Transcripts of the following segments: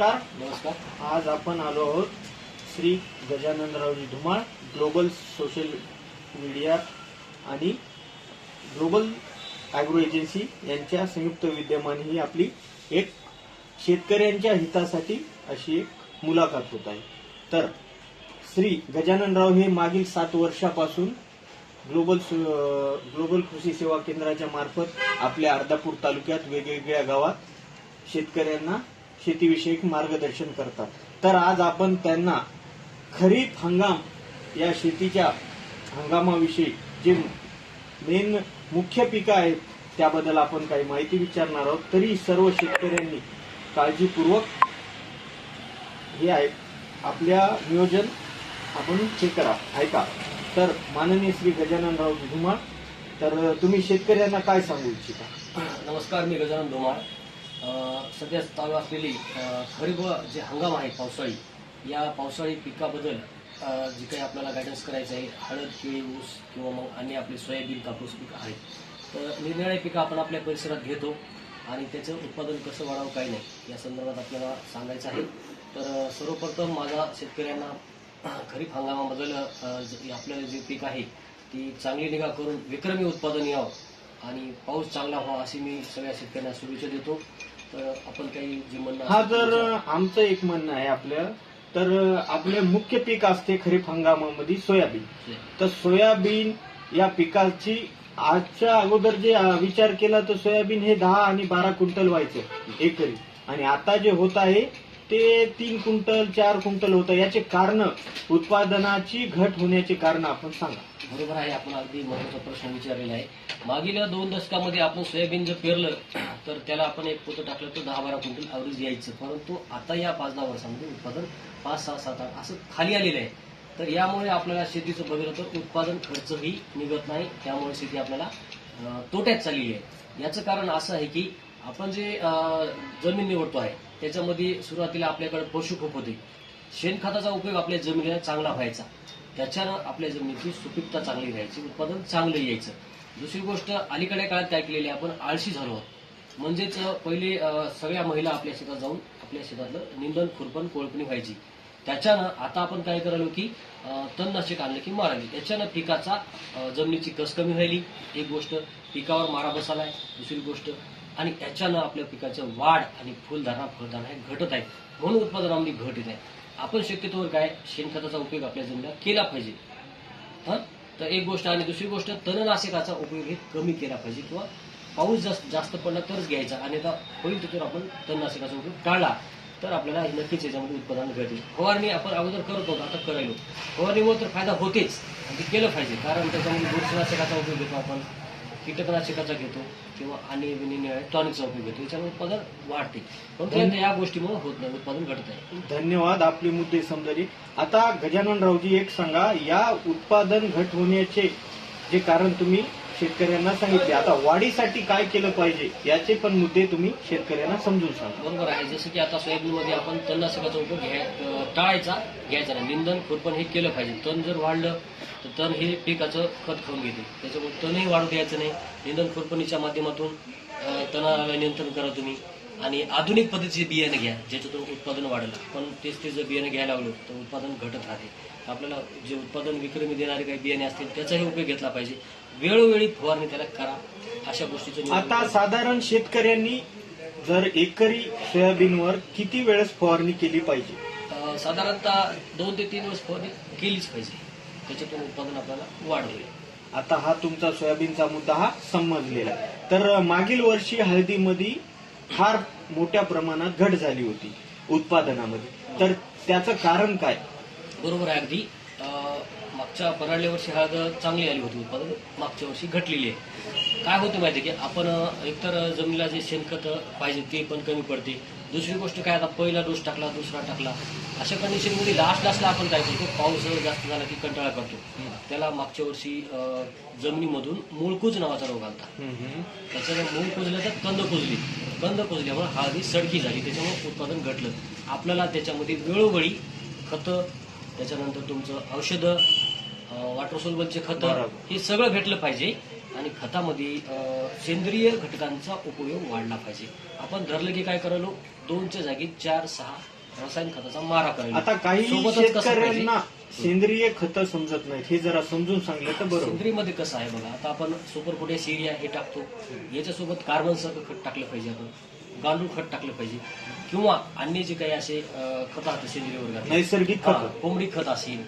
नमस्कार. नमस्कार आज आपण आलो आहोत Shri Gajananraoji Dhumal global social media आणि ग्लोबल ॲग्रो एजन्सी यांच्या संयुक्त विद्यमाने ही आपली एक शेतकऱ्यांच्या हितासाठी अशी एक मुलाखत होत आहे. तर श्री गजाननराव हे मागील सात वर्षापासून ग्लोबल सु- ग्लोबल कृषी सेवा केंद्राच्या मार्फत आपल्या अर्धापूर तालुक्यात वेगवेगळ्या गावात शेतकऱ्यांना शेतीविषयक मार्गदर्शन करतात. तर आज आपण त्यांना खरीप हंगाम या शेतीच्या हंगामाविषयी जे मेन मुख्य पिकं आहेत त्याबद्दल आपण काही माहिती विचारणार आहोत. तरी सर्व शेतकऱ्यांनी काळजीपूर्वक हे आहे. आपल्या नियोजन आपण चेक करा. ऐका. तर माननीय श्री गजाननराव धुमाळ तर तुम्ही शेतकऱ्यांना काय सांगू इच्छिता? नमस्कार मी गजानन धुमाळ. सध्या चालू असलेली खरीब खरीप जे हंगाम आहे पावसाळी या पावसाळी पिकाबद्दल जे काही आपल्याला गायडन्स करायचं आहे हळद केळी ऊस किंवा मग अन्य आपले सोयाबीन कापूस पिकं आहेत. तर निरनिराळी पिकं आपण आपल्या परिसरात घेतो आणि त्याचं उत्पादन कसं वाढावं काही नाही या संदर्भात आपल्याला सांगायचं आहे. तर सर्वप्रथम माझा शेतकऱ्यांना खरीप हंगामाबद्दल आपलं जे पीक आहे ती चांगली निगा करून विक्रमी उत्पादन यावं आणि पाऊस चांगला व्हावा अशी मी सगळ्या शेतकऱ्यांना शुभेच्छा देतो. आपण काही जे म्हणणं हा जर आमचं एक म्हणणं आहे आपलं तर आपले मुख्य पीक असते खरीप हंगामामध्ये सोयाबीन. तर सोयाबीन या पिकाची आजच्या अगोदर जे विचार केला तर सोयाबीन हे दहा आणि बारा क्विंटल व्हायचं एकरी. आणि आता जे होत आहे ते तीन क्विंटल चार क्विंटल होतं. याचे कारण उत्पादनाची घट होण्याचे कारण आपण सांगा. बरोबर आहे आपण अगदी महत्त्वाचा प्रश्न विचारलेला आहे. मागील दोन दशकामध्ये आपण सोयाबीन जर पेरलं तर त्याला आपण एक पोतं टाकलं तर दहा बारा क्विंटल ॲव्हरेज यायचं. परंतु आता या पाच दहा वर्षामध्ये उत्पादन पाच सहा सात आठ असं खाली आलेलं आहे. तर यामुळे आपल्याला शेतीचं बघितलं तर उत्पादन खर्चही निघत नाही. त्यामुळे शेती आपल्याला तोट्यात चाललेली आहे. याचं कारण असं आहे की आपण जे जमीन निवडतो आहे त्याच्यामध्ये सुरुवातीला आपल्याकडे पशु खूप होते. शेणखताचा उपयोग आपल्या जमिनीला चांगला व्हायचा. त्याच्यानं आपल्या जमिनीची सुपीकता चांगली राहायची उत्पादन चांगलं यायचं. दुसरी गोष्ट अलीकडे काळात काय केलेली आहे, आपण आळशी झालो आहोत. म्हणजेच पहिले सगळ्या महिला आपल्या शेतात जाऊन आपल्या शेतातलं निंदन खुरपण कोळपणी व्हायची. त्याच्यानं आता आपण काय करालो की तणनाशक आणलं की मारावी त्याच्यानं पिकाचा जमिनीची कस कमी राहिली एक गोष्ट पिकावर मारा बसालाय. दुसरी गोष्ट आणि त्याच्यानं आपल्या पिकाचं वाढ आणि फुलधारणा फळधारणा हे घटत आहे. म्हणून उत्पादनामध्ये घट येत आहे. आपण शक्यतोवर काय शेणखताचा उपयोग आपल्या जमिनीला केला पाहिजे. हां? तर एक गोष्ट आणि दुसरी गोष्ट तणनाशकाचा उपयोग हे कमी केला पाहिजे किंवा पाऊस जास्त जास्त पडला तरच घ्यायचा. आणि आता होईल तिथून आपण तणनाशकाचा उपयोग टाळला तर आपल्याला नक्कीच याच्यामध्ये उत्पादन घटेल फवारणी आपण अगोदर करत होतो आता करायलो. फवारणीमुळे तर फायदा होतेच. आणि ते केलं पाहिजे. कारण त्याच्यामध्ये बुरशीनाशकाचा उपयोग घेतो आपण. कीटकनाशकाचा घेतो किंवा आणि टॉनिकचा उपयोग घेतो. याच्यामुळे उत्पादन वाढते. यंदा या गोष्टीमुळे होत नाही उत्पादन घटत आहे धन्यवाद आपले मुद्दे समजले आता गजाननरावजी एक सांगा या उत्पादन घट होण्याचे जे कारण तुम्ही शेतकऱ्यांना सांगितले. आता वाढीसाठी काय केलं पाहिजे याचे पण मुद्दे तुम्ही शेतकऱ्यांना समजून सांगा. बरोबर आहे. जसं की आता सोयाबीनमध्ये आपण तणनाशकाचा उपयोग घ्याय टाळायचा घ्यायचा नाही. निंदन खुरपण हे केलं पाहिजे. तण जर वाढलं तर तण हे पिकाचं खत खाऊन घेते. त्याच्यामुळे तणही वाढू द्यायचं नाही. निंदन खुरपणीच्या माध्यमातून तणाला नियंत्रण करा तुम्ही. आणि आधुनिक पद्धतीचे बियाणं घ्या ज्याच्यातून उत्पादन वाढलं. पण तेच ते जर बियाणं घ्यायला लागलो तर उत्पादन घटत राहते. आपल्याला जे उत्पादन विक्रमी देणारे काही बियाणे असतील त्याचाही उपयोग घेतला पाहिजे. वेळोवेळी फवारणी त्याला करा अशा गोष्टीचं आता. साधारण शेतकऱ्यांनी जर एकरी सोयाबीनवर किती वेळेस फवारणी केली पाहिजे? अ, साधारणतः दोन ते तीन वर्ष फवारणी केलीच पाहिजे. त्याच्यातून उत्पादन आपल्याला वाढ होईल आता हा तुमचा सोयाबीनचा मुद्दा हा समजलेला आहे. तर मागील वर्षी हळदीमध्ये फार मोठ्या प्रमाणात घट झाली होती उत्पादनामध्ये. तर त्याचं कारण काय? बरोबर आहे अगदी. मागच्या पराडल्या वर्षी हळद चांगली आली होती उत्पादन. मागच्या वर्षी घटलेली आहे. काय होतं माहिती की? आपण एकतर जमिनीला जे शेणखत पाहिजे ते पण कमी पडते. दुसरी गोष्ट काय आता पहिला डोस टाकला दुसरा टाकला. अशा कंडिशनमध्ये लास्ट लास्टला आपण काय करतो? पाऊस जास्त झाला की कंटाळा करतो. त्याला मागच्या वर्षी जमिनीमधून मूळकूज नावाचा रोग आलता. त्याच्यानं मूळ कुजलं तर कंद कुजली. कंद कुजल्यामुळे हळदी सडकी झाली. त्याच्यामुळे उत्पादन घटलं. आपल्याला त्याच्यामध्ये वेळोवेळी खतं त्याच्यानंतर तुमचं औषधं वॉटर सोल्बलचे खतं. हे सगळं भेटलं पाहिजे. आणि खतामध्ये सेंद्रिय घटकांचा उपयोग वाढला पाहिजे. आपण धरलं की काय करायलो? दोनच्या जागी चार सहा रासायनिक खताचा मारा करायला. आता काही? शेतकऱ्यांना सेंद्रिय खतं समजत नाहीत. हे जरा समजून सांगलं तर बरोबर. सेंद्रियमध्ये कसं आहे बघा आता आपण सुपर पोटॅश एरिया हे टाकतो. याच्यासोबत कार्बन सारखं खत टाकलं पाहिजे आपण. गांडूळ खत टाकलं पाहिजे. किंवा अन्य जे काही असे खतं आहेत सेंद्रिय वर्गात नैसर्गिक खतं. कोंबडी खत असेल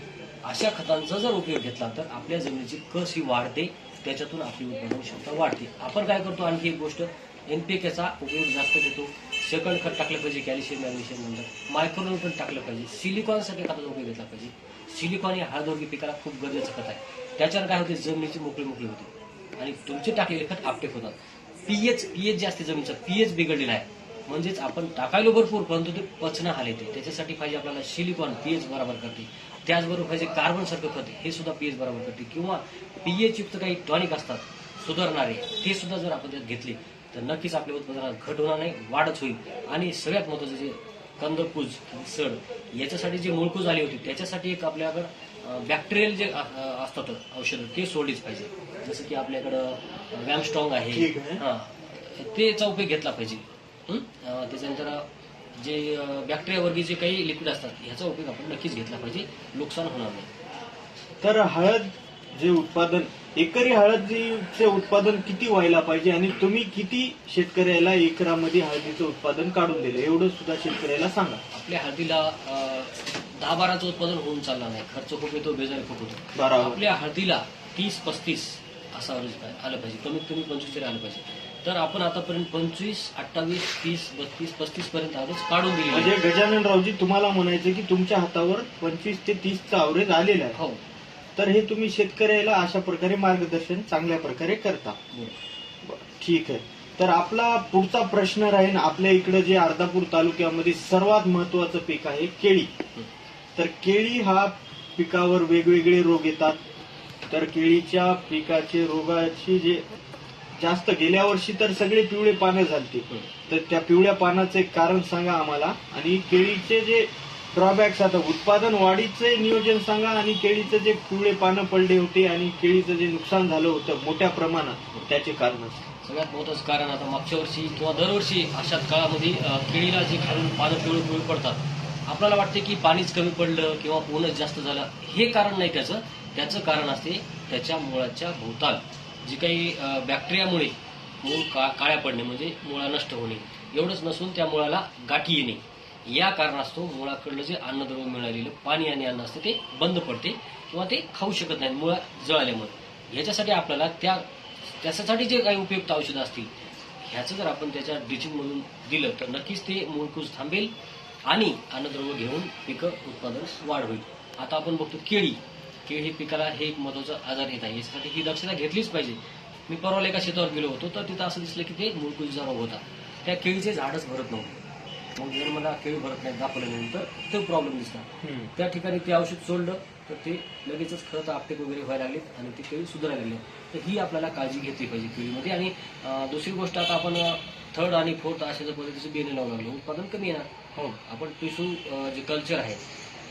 अशा खतांचा जर उपयोग घेतला तर आपल्या जमिनीची कस ही वाढते त्याच्यातून आपली उत्पादन क्षमता वाढते. आपण काय करतो आणखी एक गोष्ट एनपीकेचा उपयोग जास्त घेतो. सेकंड खत टाकलं पाहिजे कॅल्शियम मॅग्नेशियम नंतर. मायक्रोन्यूट्रन टाकलं पाहिजे. सिलिकॉनसाठी खताचा उपयोग घेतला पाहिजे. सिलिकॉन हे हळदोगी पिकाला खूप गरजेचं खत आहे. त्याच्यावर काय होते जमिनीची मोकळी मोकळी होते. आणि तुमचे टाकलेले खत आपटेक होतात. पीएच पीएच जे असते जमिनीचं पीएच बिघडलेला आहे. म्हणजेच आपण टाकायला भरपूर परंतु ते पचना हाल येते. त्याच्यासाठी पाहिजे आपल्याला सिलिकॉन पीएच बरोबर करते. त्याचबरोबर पाहिजे कार्बन सारखं खत हे सुद्धा पीएच बरोबर करते. किंवा पीएच युक्त काही टॉनिक असतात सुधारणारे ते सुद्धा जर आपण त्यात घेतले तर नक्कीच आपल्या उत्पादनात घट होणार नाही वाढच होईल. आणि सगळ्यात महत्वाचं जे कंदकूज सड याच्यासाठी जे मुळकूज आली होती त्याच्यासाठी एक आपल्याकडं बॅक्टेरियल जे असतात औषधं ते सोडलीच पाहिजे. जसं की आपल्याकडं वॅमस्ट्रॉंग आहे. हा तेचा उपयोग घेतला पाहिजे. हं? त्याच्यानंतर जे बॅक्टेरिया वर्गीय जे काही लिक्विड असतात ह्याचा उपयोग आपण नक्कीच घेतला पाहिजे. नुकसान होणार नाही. तर हळद जे उत्पादन एकरी हळदीचे उत्पादन किती व्हायला पाहिजे आणि तुम्ही किती शेतकऱ्याला एकरामध्ये हळदीचं उत्पादन काढून दिलं? एवढं सुद्धा शेतकऱ्याला सांगा. आपल्या हळदीला दहा बाराचं उत्पादन होऊन चालणार नाही. खर्च खूप येतो बेजार खूप होतो. आपल्या हळदीला तीस पस्तीस असं आलं पाहिजे. कमीत कमी पंचवीस तरी आलं पाहिजे. तर आपण आतापर्यंत पंचवीस अठ्ठावीस तीस बत्तीस पस्तीस पर्यंत ॲव्हरेज काढून दिली म्हणजे गजानन रावजी तुम्हाला म्हणायचं की तुमच्या हातावर पंचवीस ते तीसचं अवरेज आलेलं आहे. हो. तर हे तुम्ही शेतकऱ्याला अशा प्रकारे मार्गदर्शन चांगल्या प्रकारे करता. बरं, ठीक आहे. तर आपला पुढचा प्रश्न राहील आपल्या इकडे जे अर्धापूर तालुक्यामध्ये सर्वात महत्वाचं पीक आहे केळी. तर केळी हा पिकावर वेगवेगळे रोग येतात. तर केळीच्या पिकाचे रोगाची जे जास्त गेल्या वर्षी तर सगळे पिवळे पानं झालती. तर त्या पिवळ्या पानाचं एक कारण सांगा आम्हाला. आणि केळीचे जे ड्रॉबॅक्स आता उत्पादन वाढीचे नियोजन सांगा आणि केळीचं जे पिवळे पानं पडले होते आणि केळीचं जे नुकसान झालं होतं मोठ्या प्रमाणात त्याचे कारण सगळ्यात मोठंच कारण आता मागच्या वर्षी किंवा दरवर्षी अशाच काळामध्ये केळीला जे खालून पानं पिवळे पिवळे पडतात. आपल्याला वाटते की पाणीच कमी पडलं किंवा ऊनच जास्त झालं हे कारण नाही त्याचं. त्याचं कारण असते त्याच्या मुळाच्या भोवताल. जी काही बॅक्टेरियामुळे मूळ का काळ्या पडणे म्हणजे मुळा नष्ट होणे एवढंच नसून त्या मुळाला गाठी येणे. या कारणास्तव मुळाकडलं जे अन्नद्रव्य मिळालेलं पाणी आणि अन्न असते ते बंद पडते किंवा ते खाऊ शकत नाहीत मुळा जळाल्यामुळे. याच्यासाठी आपल्याला त्या त्याच्यासाठी जे काही उपयुक्त औषधं असतील ह्याचं जर आपण त्याच्या ड्रिचिंगमधून दिलं तर नक्कीच ते मूळकूज थांबेल आणि अन्नद्रव्य घेऊन पिकं उत्पादन वाढ होईल आता आपण बघतो केळी. केळी हे पिकाला हे एक महत्त्वाचा आजार येत आहे. याच्यासाठी ही दक्षता घेतलीच पाहिजे. मी परवा एका शेतावर गेलो होतो तर तिथं असं दिसलं की ते मूळकुजीचा रोग होता त्या केळीचे झाडच भरत नव्हते. मग जर मला केळी भरत नाही दाखवल्यानंतर तो प्रॉब्लेम दिसला. त्या ठिकाणी ते औषध सोडलं तर ते लगेचच खत आपटेक वगैरे व्हायला लागलेत आणि ते केळी सुधारायला लागले. तर ही आपल्याला काळजी घेतली पाहिजे केळीमध्ये. आणि दुसरी गोष्ट आता आपण थर्ड आणि फोर्थ अशा जर पद्धतीचं बियाणे लावून लागलो उत्पादन कमी येणार हो. आपण टिशू अं, जे कल्चर आहे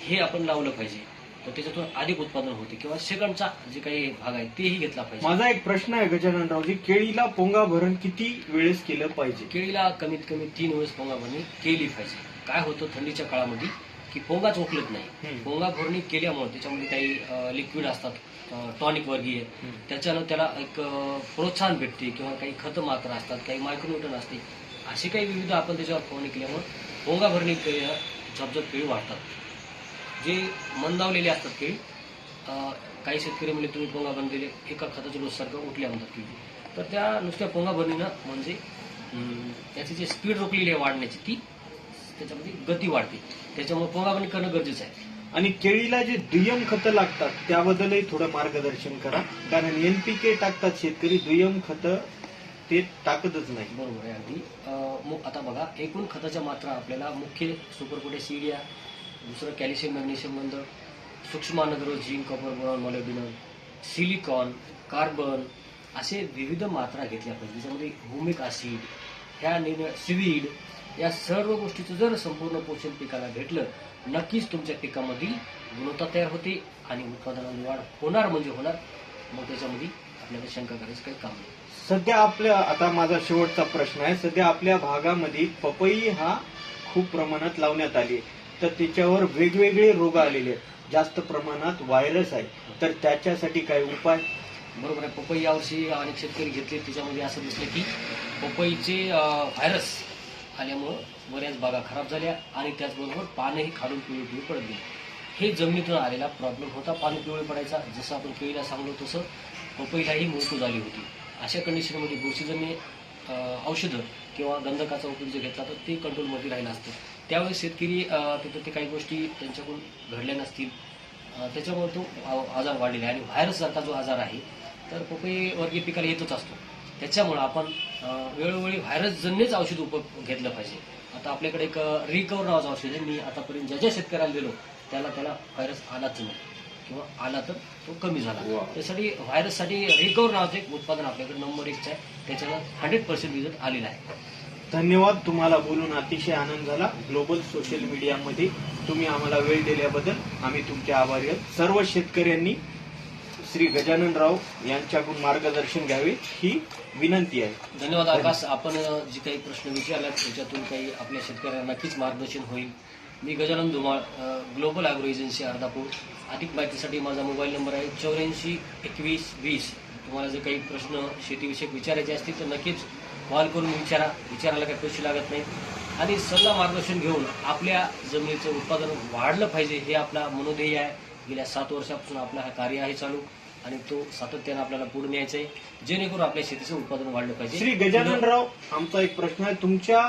हे आपण लावलं पाहिजे. तर त्याच्यातून अधिक उत्पादन होते. किंवा सेकंडचा जे काही भाग आहे तेही घेतला पाहिजे. माझा एक प्रश्न आहे गजानन रावजी केळीला पोंगा भरण किती वेळेस केलं पाहिजे? केळीला कमीत कमी तीन वेळेस पोंगा भरणी केली पाहिजे. काय होतं थंडीच्या काळामध्ये की पोंगाच उकलत नाही. पोंगा भरणी केल्यामुळे त्याच्यामध्ये काही लिक्विड असतात टॉनिक वर्गीय. त्याच्यानं त्याला एक प्रोत्साहन भेटते किंवा काही खत मात्रा असतात काही मायक्रोन्यूटन असते. असे काही विविध आपण त्याच्यावर फवारणी केल्यामुळे पोंगा भरणी झपझप केळी वाढतात. जे मंदावलेले असतात केळी काही शेतकरी म्हणजे तुम्ही पोंगा बंद दिले एका खताच्या डोस सारखं उठल्या म्हणतात केळी तर त्या नुसत्या पोंगा भरणीनं म्हणजे त्याची जी स्पीड रोखलेली आहे वाढण्याची ती त्याच्यामध्ये गती वाढते. त्याच्यामुळे पोंगा बंद करणं गरजेचं आहे. आणि केळीला जे दुय्यम खतं लागतात त्याबद्दलही थोडं मार्गदर्शन करा. कारण एनपीके टाकतात शेतकरी दुय्यम खतं ते टाकतच नाही. बरोबर आहे अगदी. आता बघा एकूण खताच्या मात्रा आपल्याला मुख्य सुपरपोटे सिडिया दुसरं कॅल्शियम मॅग्नेशियम बंद. सूक्ष्म अन्नद्रव्य zinc copper boron molybdenum silicon carbon असे विविध मात्रा घेतल्या पाहिजे. त्याच्यामध्ये होमिक ॲसिड ह्या निर्णय सिवीड या सर्व गोष्टीचं जर संपूर्ण पोषण पिकाला भेटलं नक्कीच तुमच्या पिकामधील गुणवत्ता तयार होते आणि उत्पादनामध्ये वाढ होणार म्हणजे होणार. मग त्याच्यामध्ये आपल्याला शंका करायचं काही काम नाही. सध्या आपल्या आता माझा शेवटचा प्रश्न आहे. सध्या आपल्या भागामध्ये पपई हा खूप प्रमाणात लावण्यात आली तर त्याच्यावर वेगवेगळे रोग आलेले आहेत. जास्त प्रमाणात व्हायरस आहे. तर त्याच्यासाठी काही उपाय? बरोबर आहे. पपई यावर्षी अनेक शेतकरी घेतले. त्याच्यामध्ये असं दिसलं की पपईचे व्हायरस आल्यामुळं बऱ्याच बागा खराब झाल्या आणि त्याचबरोबर पानंही खालून पिवळी पिवळी पडत गेली. हे जमिनीतून आलेला प्रॉब्लेम होता. पाणी पिवळी पडायचा. जसं आपण केळीला सांगलो तसं पपईलाही मृत्यू झाली होती. अशा कंडिशनमध्ये बुरशीजन्य औषधं किंवा गंधकाचा उपयोग जर घेतला तर ते कंट्रोलमध्ये राहिलं असतं. त्यावेळेस शेतकरी तिथं ते काही गोष्टी त्यांच्याकडून घडल्या नसतील. त्याच्यामुळे तो आजार वाढलेला आहे. आणि व्हायरस सारखा जो आजार आहे तर पपई वर्गीय पिकाला येतच असतो. त्याच्यामुळं आपण वेळोवेळी व्हायरसजन्यच औषध उप घेतलं पाहिजे. आता आपल्याकडे एक रिकवर नावाचं औषध आहे. मी आतापर्यंत ज्या ज्या शेतकऱ्याला दिलो त्याला त्याला व्हायरस आलाच नाही. किंवा आला तर तो कमी झाला. त्यासाठी व्हायरससाठी रिकवर नावाचं एक उत्पादन आपल्याकडे नंबर एकचं आहे. त्याच्याला हंड्रेड पर्सेंट रिझल्ट आलेला आहे. धन्यवाद. तुम्हाला बोलून अतिशय आनंद झाला. ग्लोबल सोशल मीडियामध्ये तुम्ही आम्हाला वेळ दिल्याबद्दल आम्ही तुमचे आभारी आहोत. सर्व शेतकऱ्यांनी श्री गजाननराव यांच्याकडून मार्गदर्शन घ्यावे ही विनंती आहे. धन्यवाद आकाश. आपण जी काही प्रश्न विचारलात त्याच्यातून काही आपल्या शेतकऱ्यांना नक्कीच मार्गदर्शन होईल. मी Gajanan Dhumal global agro agency Ardhapur. अधिक माहितीसाठी माझा मोबाईल नंबर आहे चौऱ्याऐंशी एकवीस वीस. तुम्हाला जर काही प्रश्न शेतीविषयक विचारायचे असतील तर नक्कीच कॉल करून विचारा. विचारायला काही पैसे लागत नाही आणि सल्ला मार्गदर्शन घेऊन आपल्या जमिनीचं उत्पादन वाढलं पाहिजे हे आपला मनोध्येय आहे. गेल्या सात वर्षापासून आपलं हा कार्य आहे चालू आणि तो सातत्यानं आपल्याला पुढे न्यायचा आहे. जेणेकरून आपल्या शेतीचं उत्पादन वाढलं पाहिजे. श्री गजाननराव आमचा एक प्रश्न आहे. तुमच्या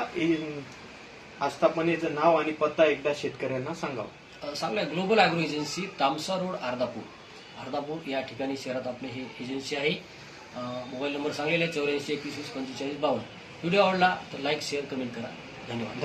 आस्थापनेचं नाव आणि पत्ता एकदा शेतकऱ्यांना सांगावं. अ, सांगलाय global agro agency Tamsa road Ardhapur. Ardhapur या ठिकाणी शहरात आपली ही एजन्सी आहे. मोबाईल नंबर सांगलेला आहे चौऱ्याऐंशी एकवीस वीस पंचेचाळीस बावन्न. व्हिडिओ आवडला तर लाईक शेअर कमेंट करा. धन्यवाद.